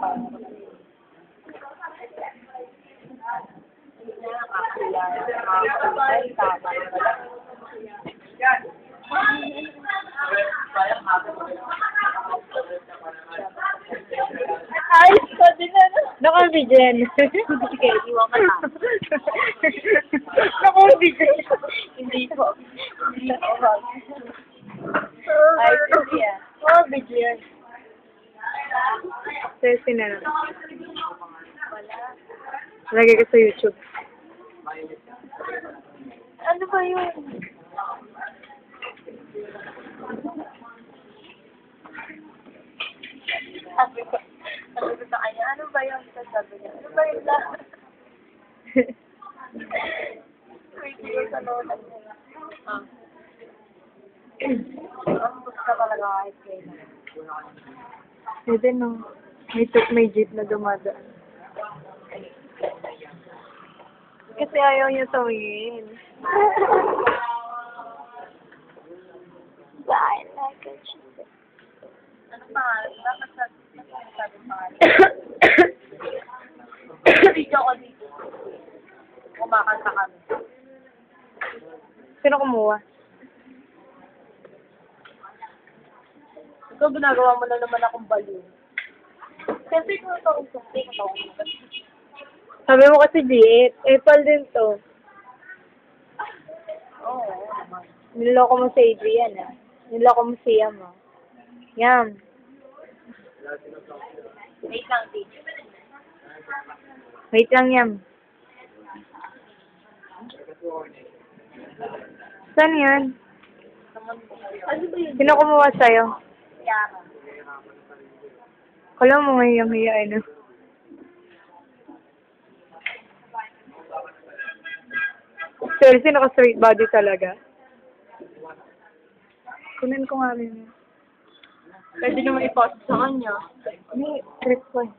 Ayos pa din ano. Naka-video Sige, iwan ka na. Naka-video. Hindi po. Hindi po. Ay, sige ah. Naka-video yan. Na lang. Lagay ko sa YouTube. Ano ba yun? Sabi ko, sabi ko sa kanya, ano ba yung sasabi niya? Ano ba yung lahat? Wait, ko sa lola niya. Ah. Ang gusto ka talaga kahit kailan. Pwede no. May, may jeep na dumadaan. Kasi ayaw niya tumingin. I like a cheese. Ano pangalan? Dapat sa sabi pangalan. Video ko dito. Kumakanta kami. Sino kumuha? Ikaw ginagawa mo na naman akong baliw. Siyempre kung ito ang ko Sabi mo kasi diet. Apple din to. Oo, oo naman. Niloko mo si Adrian ah. Niloko mo si Yam ah. Yam. Wait lang, teacher. Wait lang Yam. Saan yun? Sino kumuha sa'yo? Yara. Kala mo ngayon yung hiya ano. Chelsea naka-straight body talaga. Kunin ko nga rin. Pwede naman i-post sa kanya. May trip ko eh.